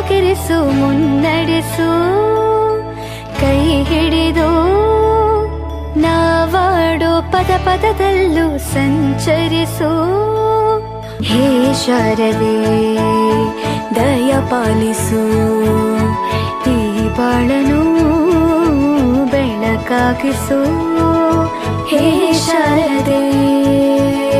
ನೆಲೆಯಾಗಿರಿಸು ಮುನ್ನಡೆಸು, ಕೈ ಹಿಡಿದು ನಾವಾಡೋ ಪದ ಪದದಲ್ಲೂ ಸಂಚರಿಸು. ಹೇ ಶಾರದೆ, ದಯ ಪಾಲಿಸು, ಈ ಬಾಳನು ಬೆಳಕಾಗಿಸು. ಹೇ ಶಾರದೆ